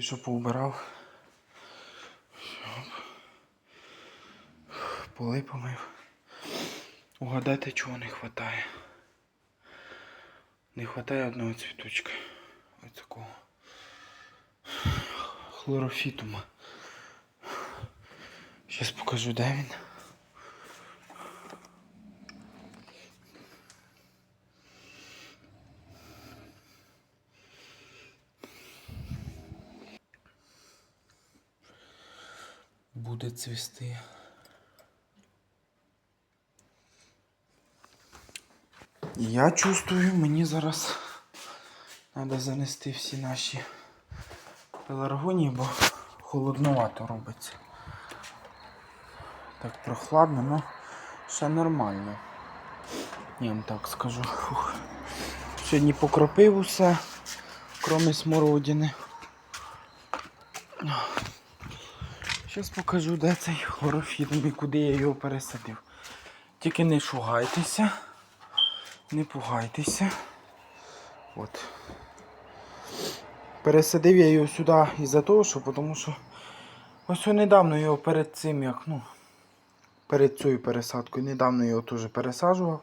Що поубирав. Поли помив. Угадайте, чого не вистачає. Не вистачає одного цвіточка. Ось такого. Хлорофітума. Зараз покажу, де він. Буде цвісти. Я чувствую, мені зараз треба занести всі наші пеларгонії, бо холодновато робиться. Так прохладно, ну ще нормально. Я вам так скажу. Фух. Сьогодні покропив усе, кроме смородини. Зараз покажу, де цей хлорофіт і куди я його пересадив. Тільки не шугайтеся, не пугайтеся. От. Пересадив я його сюди із-за того, що тому що ось недавно його перед цим, як, ну, перед цією пересадкою, недавно його теж пересаджував.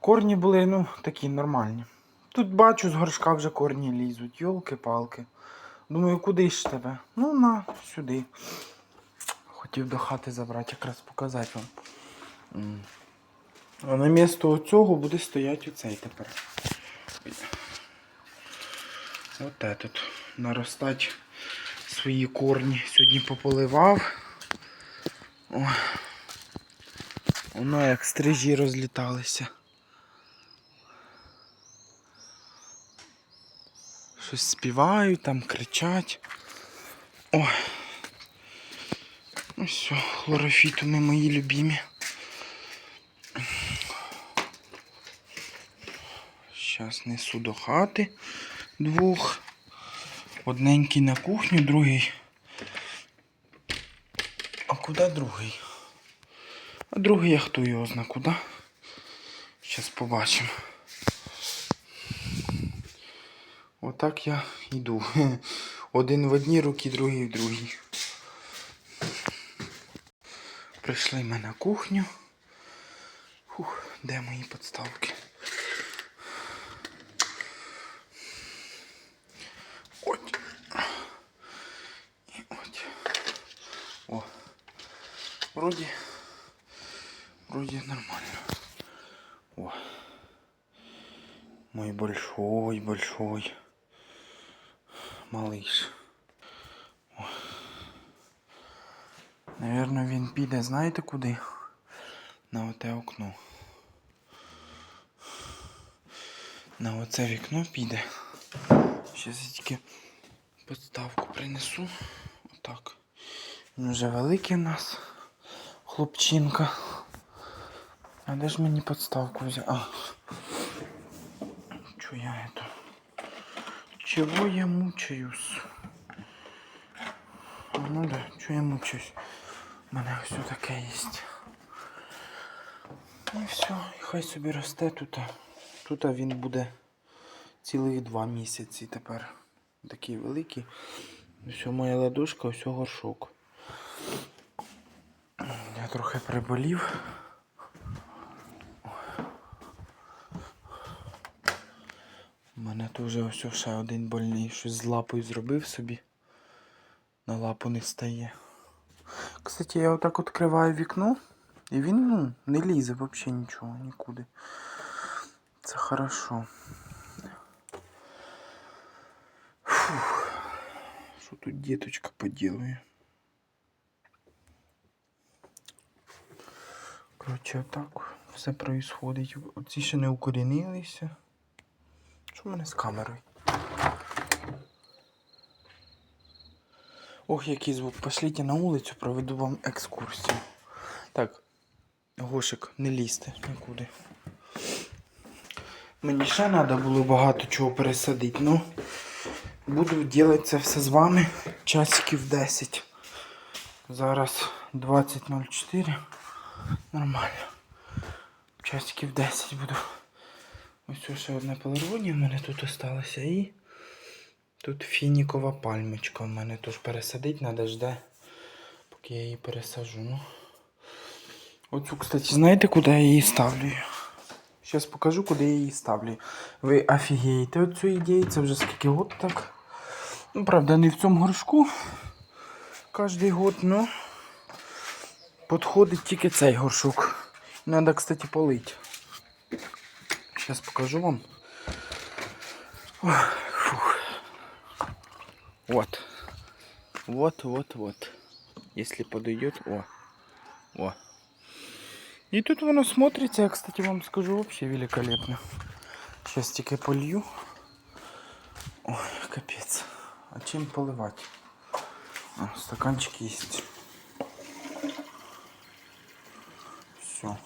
Корні були, ну, такі нормальні. Тут бачу, з горшка вже корні лізуть, йолки-палки. Думаю, куди ж тебе? Ну на, сюди. Хотів до хати забрати, якраз показати вам. А на місто цього буде стояти оцей тепер. От этот. Наростать свої корні. Сьогодні пополивав. О. Воно як стрижі розліталися. Щось співають, там кричать. О. Ну все, хлорофітуми мої любимі. Зараз несу до хати двох. Одненький на кухню, другий. А куди другий? А другий я хто його зна куди. Зараз побачимо. Отак я йду. Один в одній руки, другий в другій. Прийшли ми на кухню. Фух, де мої подставки? От. І от. О. Вроді. Вроді нормально. О. Мой большой, большой малыш. О. Наверно, він піде, знаєте куди? На оте окно. На оце вікно піде. Щас я тільки подставку принесу. Отак. Він вже великий у нас. Хлопчинка. А де ж мені подставку взяти? А. Чого я это? Чего я мучаюсь? Ну да, чого я мучаюсь? У мене все таке є. І все, і хай собі росте тут. Тут він буде цілих два місяці тепер. Такий великий. Все, моя ладошка, все горшок. Я трохи приболів. У мене теж ось ще один больний, щось з лапою зробив собі. На лапу не стає. Кстати, я отак відкриваю вікно, і він ну, не лізе взагалі нічого, нікуди. Це хорошо. Фух. Що тут діточка поділує? Коротше, отак все происходить. Оці ще не укорінилися. Мене з камерою? Ох, який звук. Пошліть на вулицю, проведу вам екскурсію. Так, Гошик, не лізьте нікуди. Мені ще треба було багато чого пересадити, ну буду робити це все з вами часиків 10. Зараз 20.04. Нормально. Часиків 10 буду. Ось ще одне поларвонія в мене тут осталося і Тут фінікова пальмочка в мене тож пересадить, треба жде, поки я її пересажу. Ну. Оцю, кстати, знаєте, куди я її ставлю? Зараз покажу, куди я її ставлю. Ви офігієте цієї ідеї, це вже скільки год так. Ну, правда, не в цьому горшку. Кожний год, ну. Підходить тільки цей горшок. Надо, кстати, полити. Зараз покажу вам. Фух. Вот. Вот, вот, вот. Если подойдет, о. О. И тут воно смотрится, я, кстати, вам скажу, вообще великолепно. Сейчас тільки полью. Ой, капец. А чем поливать? А, стаканчик есть. Все.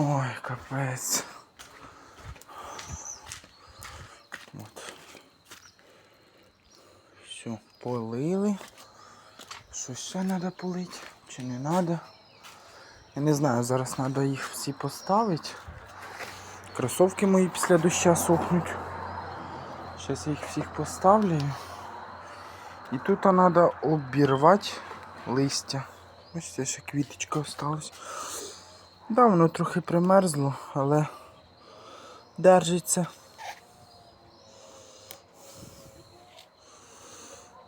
Ой, капец. Вот. Все, полили. Що ще треба полити? Чи не треба? Я не знаю, зараз треба їх всі поставити. Кросовки мої після дощу сохнуть. Зараз я їх всіх поставлю. І тут треба обірвати листя. Ось це ще квіточка осталась. Да, воно трохи примерзло, але держиться.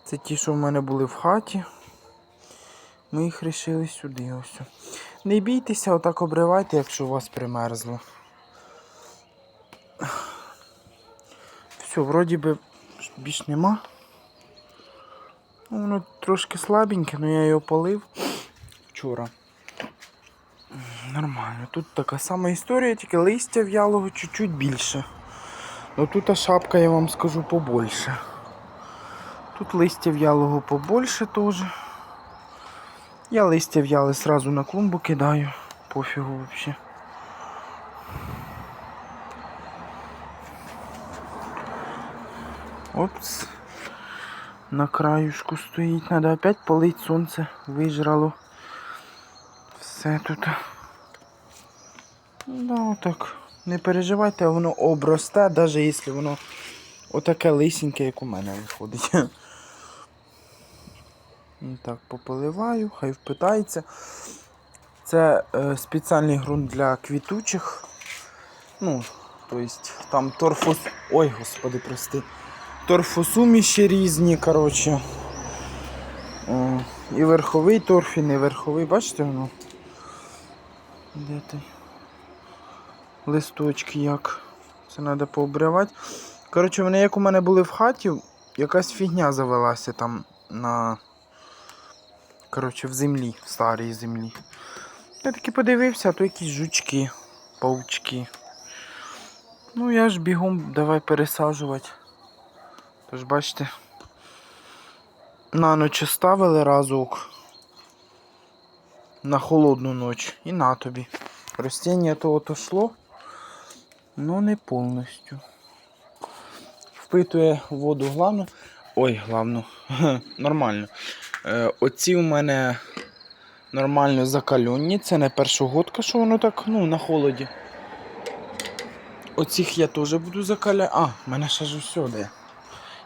Це ті, що в мене були в хаті. Ми їх вирішили сюди ось. Не бійтеся, отак обривайте, якщо у вас примерзло. Все, вроді би більш нема. Ну, Воно трошки слабеньке, але я його полив вчора. Нормально. Тут така сама історія, тільки листя в'ялого чуть-чуть більше. Ну тут а шапка, я вам скажу, побольше. Тут листя в'ялого побольше теж. Я листя в'яли сразу на клумбу кидаю. Пофігу взагалі. Опс. На краюшку стоїть. Надо опять полить сонце. Вижрало. Все тут. Да, так. Не переживайте, воно обросте, навіть якщо воно отаке лисеньке, як у мене виходить. Так, пополиваю, хай впитається. Це е, спеціальний ґрунт для квітучих. Ну, тобто там торфос... Ой, господи, прости. Торфосуміші різні, коротше. О, і верховий торф, і не верховий, бачите воно? Де ти? Листочки як. Це треба пообривати. Коротше, вони як у мене були в хаті, якась фігня завелася там на. Коротше, в землі, в старій землі. Я таки подивився, а то якісь жучки, паучки. Ну я ж бігом давай пересаджувати. Тож бачите, на ніч ставили разок. На холодну ніч. І на тобі. Ростіння то отошло, але не повністю. Впитує воду главну. Ой, главну. Нормально. Е, оці у мене нормально закальонні. Це не першогодка, що воно так ну, на холоді. Оцих я теж буду закаляти. А, в мене ще ж усе де.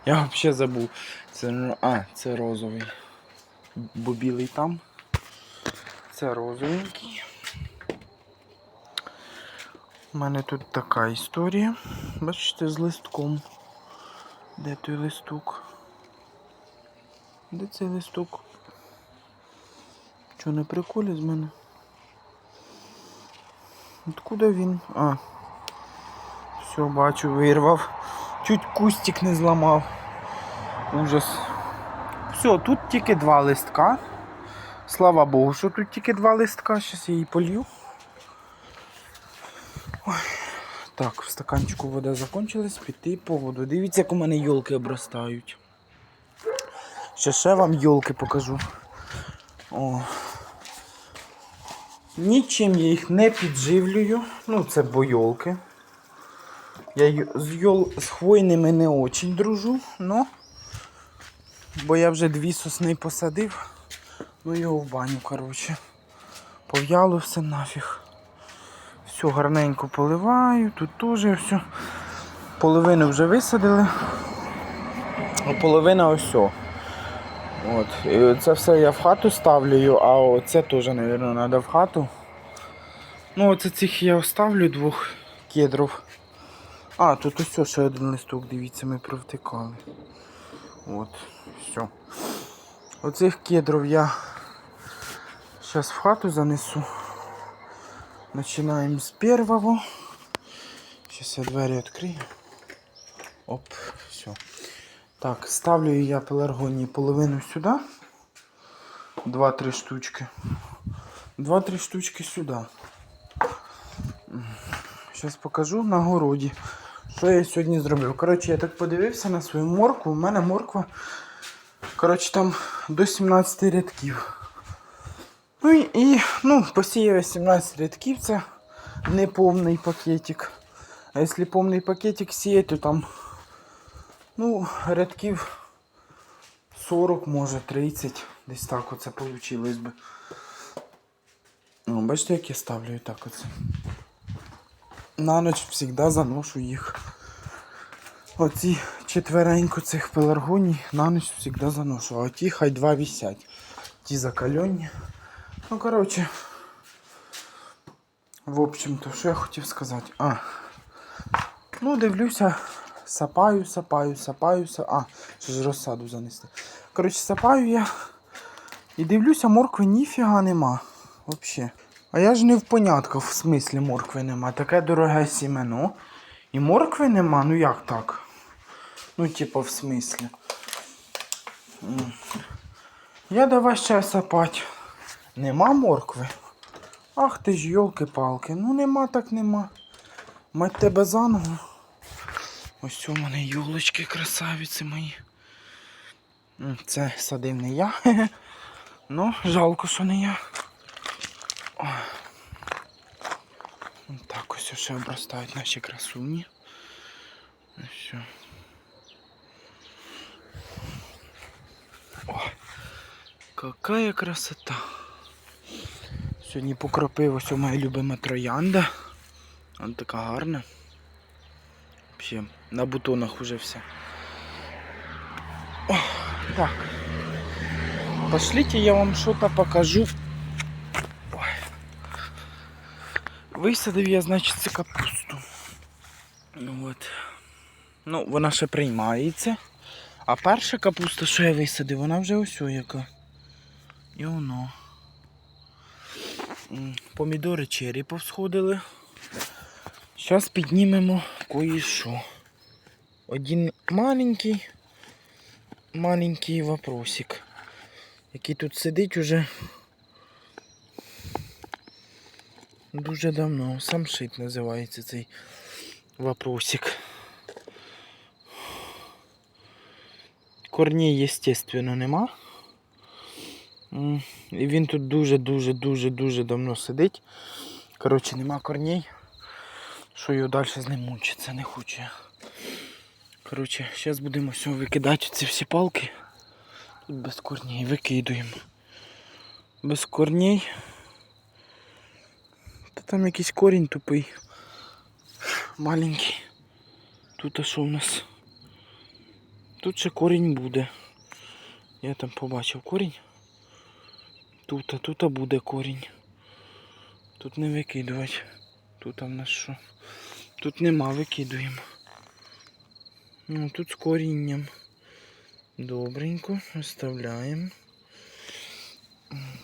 Я взагалі забув. Це, ну, а, це розовий. Бо білий там. Це розовенький. У мене тут така історія. Бачите, з листком. Де той листок? Де цей листок? Що не приколі з мене? Откуда він? А. Все, бачу, вирвав. Чуть кустик не зламав. Ужас. Все, тут тільки два листка. Слава Богу, що тут тільки два листка. Зараз я її полью. Ой. Так, в стаканчику вода закончилась, піти по воду. Дивіться, як у мене йолки обростають. Ще ще вам йолки покажу. О. Нічим я їх не підживлюю. Ну, це бойолки. Я з, йол... з хвойними не очень дружу, но... бо я вже дві сосни посадив. Ну його в баню, коротше. Пов'яло все нафіг. Все гарненько поливаю, тут теж все. Половину вже висадили. А половина ось. От. І це все я в хату ставлю, а оце теж, мабуть, треба в хату. Ну, оце цих я оставлю двох кедрів. А, тут ось ще один листок, дивіться, ми провтикали. От, все. Оцих кедрів я зараз в хату занесу. Починаємо з першого. Зараз я двері відкрию. Оп, все. Так, ставлю я пеларгонії половину сюди. Два-три штучки. Два-три штучки сюди. Зараз покажу на городі. Що я сьогодні зробив? Коротше, я так подивився на свою моркву. У мене морква. Коротше, там до 17 рядків. Ну і, ну, посіяв я 17 рядків, це не повний пакетик. А якщо повний пакетик сіяти, то там ну, рядків 40, може 30. Десь так оце вийшло би. Ну, бачите, як я ставлю так оце. На ніч завжди заношу їх. Оці четверенько цих пеларгоній на ніч завжди заношу. А ті хай два висять. Ті закальонні. Ну, коротше. В общем-то, що я хотів сказати? А. Ну, дивлюся, сапаю, сапаю, сапаю, са- А, ще ж розсаду занести. Коротше, сапаю я. І дивлюся, моркви ніфіга нема. Вообще. А я ж не в понятках, в смислі моркви нема. Таке дороге сімено. І моркви нема? Ну як так? Ну, типа, в смислі. Я давай ще сапать. Нема моркви. Ах ти ж йолки-палки. Ну нема так нема. Мать тебе заново. Ось у мене йолочки красавиці мої. Це садив не я. Ну, жалко, що не я. Ось Так ось ще обростають наші красуні. Ну все. О, какая красота. Сьогодні покропив ось моя любима троянда. Вона така гарна. Взагалі, на бутонах уже все. О, так. Пошлите, я вам что-то покажу. Ой. Висадив я, значить, це капусту. Ну, От. Ну, вона ще приймається. А перша капуста, що я висадив, вона вже ось яка. І воно. Помідори чері повсходили. Зараз піднімемо кое-що. Один маленький, маленький вопросик, який тут сидить уже дуже давно. Самшит називається цей вопросик. Корней, естественно, нема. І він тут дуже-дуже-дуже-дуже давно сидить. Коротше, нема корней. Що його далі з ним мучиться, не хоче. Коротше, зараз будемо все викидати ці всі палки. Тут без корней викидуємо. Без корней. Та там якийсь корінь тупий. Маленький. Тут а що в нас? Тут ще корінь буде. Я там побачив корінь. Тут, а тут буде корінь. Тут не викидувати. Тут а в нас що? Тут нема, викидуємо. Ну, тут з корінням. Добренько, оставляємо.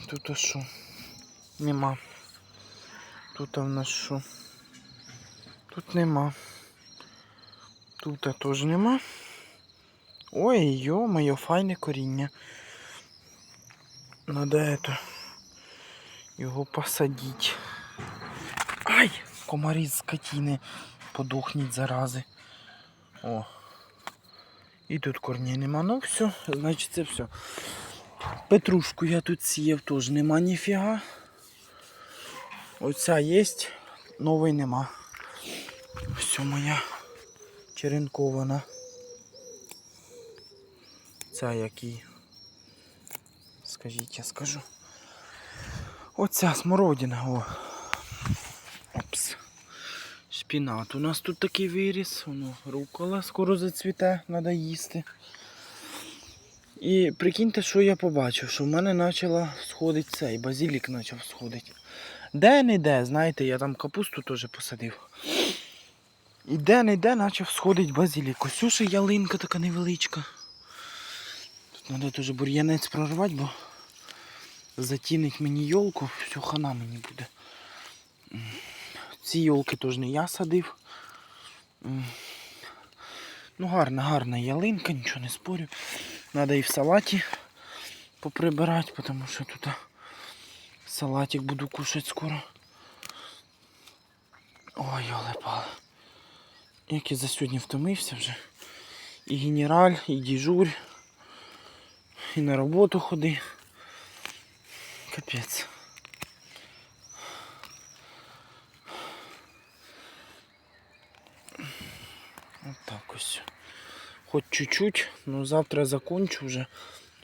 Тут а що? Нема. Тут в нас що? Тут нема. Тут теж нема. Ой, йо-моє, файне коріння. Надо это його посадити. Ай! Комарі з скотини подохніть зарази. О. І тут корней нема. Ну все, значить це все. Петрушку я тут сіяв теж нема ніфіга. Оця є, нової нема. Все моя черенкована. Ця який. Скажіть, я скажу. Оця смородина. О. Опс. Шпінат. У нас тут такий виріс. Воно рукола скоро зацвіте, треба їсти. І прикиньте, що я побачив, що в мене почала сходити цей, базилік почав сходити. Де не де, знаєте, я там капусту теж посадив. І де не де почав сходити базилік. Ось ще ялинка така невеличка. Тут треба теж бур'янець прорвати, бо затінить мені йолку, все хана мені буде. Ці йолки теж не я садив. Ну, гарна, гарна ялинка, нічого не спорю. Надо і в салаті поприбирати, тому що тут салатик буду кушати скоро. Ой, йоле. Як я за сьогодні втомився вже. І генераль, і діжурь, і на роботу ходи. Капець. От так ось. Хоч чуть-чуть, ну завтра закончу вже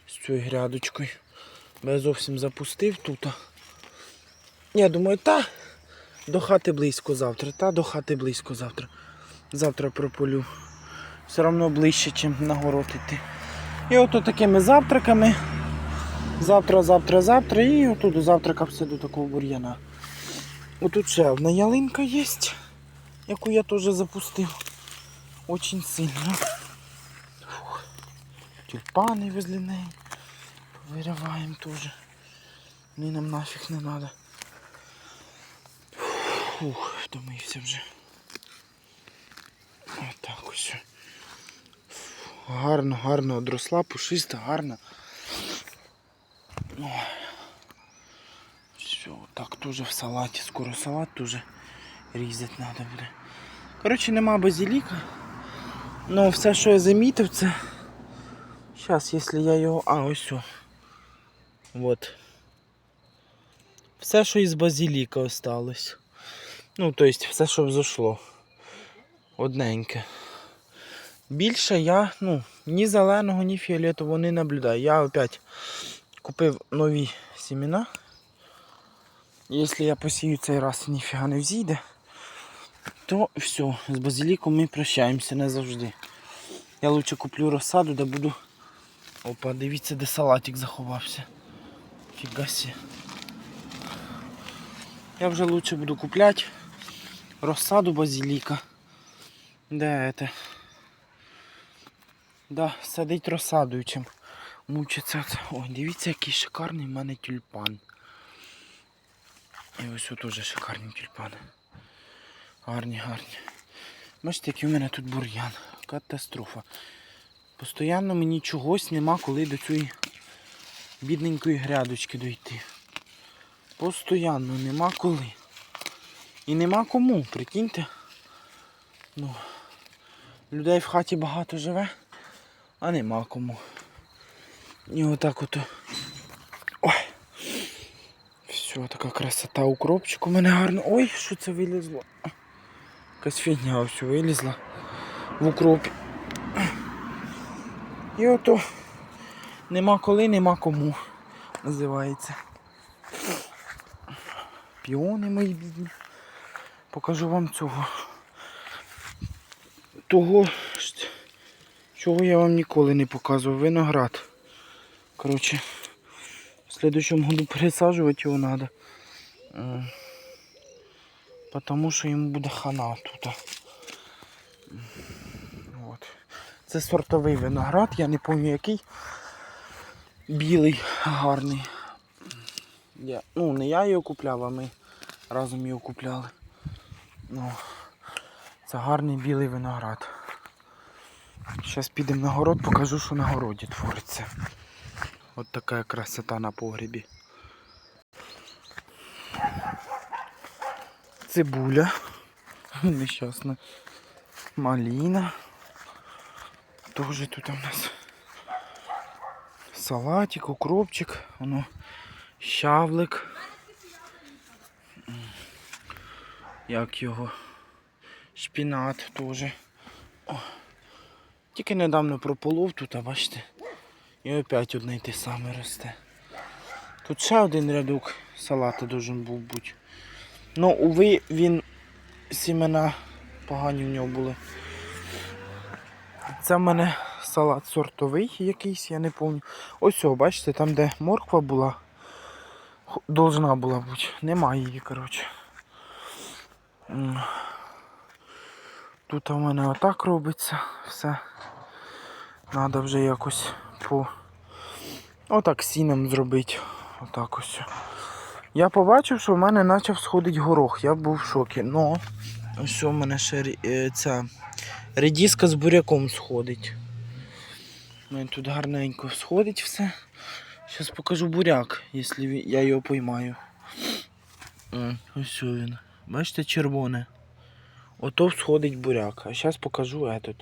з цією грядочкою. Бо я зовсім запустив тут. Я думаю, та до хати близько завтра, та до хати близько завтра. Завтра прополю. Все одно ближче, ніж на іти. І ото такими завтраками. Завтра, завтра, завтра. І отут до завтрака все до такого бур'яна. Отут ще одна ялинка є, яку я теж запустив. Очень сильно. Фух. Тюльпани возле неї. Вириваємо теж. Вони нам нафіг не треба. Фух, втомився вже. Отак ось. Гарно, гарно одросла, пушиста, гарна. Ой. Все, так теж в салаті. Скоро салат теж різати треба буде. Коротше, нема базиліка. Ну, все, що я замітив, це. Зараз, якщо я його. А, ось. Все. Вот. Все, що із базиліка осталось. Ну, тобто, все, що взошло. Одненьке. Більше я, ну, ні зеленого, ні фіолетового не наблюдаю. Я опять купив нові семена. Якщо я посію цей раз і ніфіга не взійде, то все, з базиліком ми прощаємося назавжди. Я лучше куплю розсаду, де буду. Опа, дивіться, де салатик заховався. Фігасі. Я вже лучше буду купляти розсаду базиліка. Де це? Да, садить розсадою, чим мучиться. Оце. Ой, дивіться, який шикарний в мене тюльпан. І ось тут теж шикарні тюльпани. Гарні, гарні. Бачите, який у мене тут бур'ян. Катастрофа. Постоянно мені чогось нема коли до цієї бідненької грядочки дойти. Постоянно нема коли. І нема кому, прикиньте. Ну, людей в хаті багато живе, а нема кому. І отак ото. Ой. Все, така красота укропчик у мене гарно. Ой, що це вилізло? Якась фігня ось вилізла в укропі. І ото нема коли, нема кому. Називається. Піони мої бідні. Покажу вам цього. Того, чого я вам ніколи не показував. Виноград. Коротше, в следующем году пересаджувати його треба. Потому що йому буде хана тут. От. Це сортовий виноград, я не пам'ятаю який. Білий, гарний. Я, ну, не я його купляв, а ми разом його купляли. Ну, це гарний білий виноград. Зараз підемо на город, покажу, що на городі твориться. От така красота на погребі. Цибуля. Нещасна. Маліна. Тоже тут у нас салатик, укропчик, воно щавлик. Як його? Шпінат теж. Тільки недавно прополов тут, а бачите. І опять одне й те саме росте. Тут ще один рядок салата должен був бути. Ну, уви, він сімена погані в нього були. Це в мене салат сортовий якийсь, я не пам'ятаю. Ось, о, бачите, там, де морква була, должна була бути. Немає її, коротше. Тут у мене отак робиться все. Надо вже якось по. Отак сіном зробити. Отак ось. Я побачив, що в мене почав сходити горох. Я був в шокі. Но ось у мене ще е, ця редіска з буряком сходить. У мене тут гарненько сходить все. Зараз покажу буряк, якщо я його поймаю. Ось він. Бачите, червоне. Ото сходить буряк. А зараз покажу этот.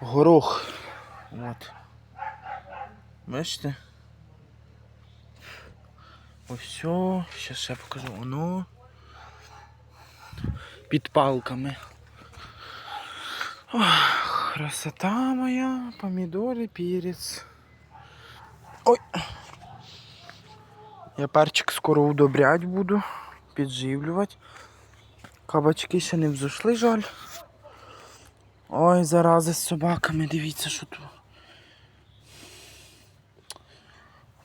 Горох. От. Бачите? Ось. Зараз ще покажу. Воно. Під палками. Ох, красота моя. Помідори, перець. Ой. Я перчик скоро удобрять буду. Підживлювати. Кабачки ще не взошли, жаль. Ой, зарази з собаками, дивіться, що тут.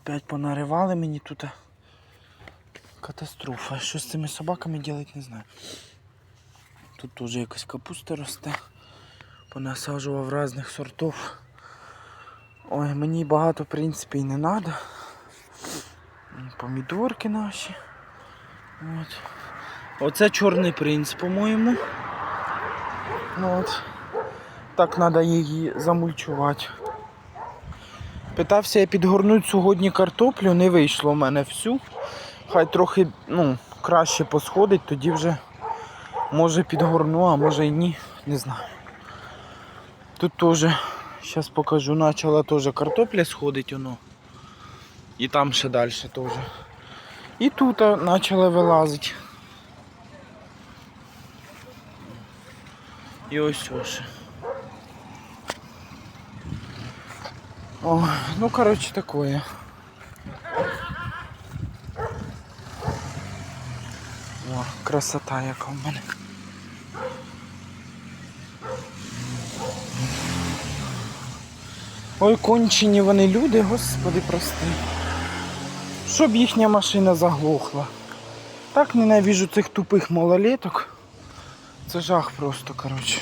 Опять понаривали мені тут. Катастрофа. Що з цими собаками робити, не знаю. Тут теж якась капуста росте. Понасаджував різних сортів. Ой, мені багато, в принципі, і не треба. Помідорки наші. От. Оце чорний принц, по-моєму. Ну, От. Так треба її замульчувати. Питався я підгорнути сьогодні картоплю, не вийшло в мене всю. Хай трохи ну, краще посходить, тоді вже може підгорну, а може і ні, не знаю. Тут теж, зараз покажу, почала теж картопля сходить воно. І там ще далі теж. І тут почала вилазити. І ось ось. О, ну короче такое. О, красота яка в мене. Ой, кончені вони люди, господи, прости. Щоб їхня машина заглохла. Так ненавижу цих тупих малолеток. Це жах просто, коротше.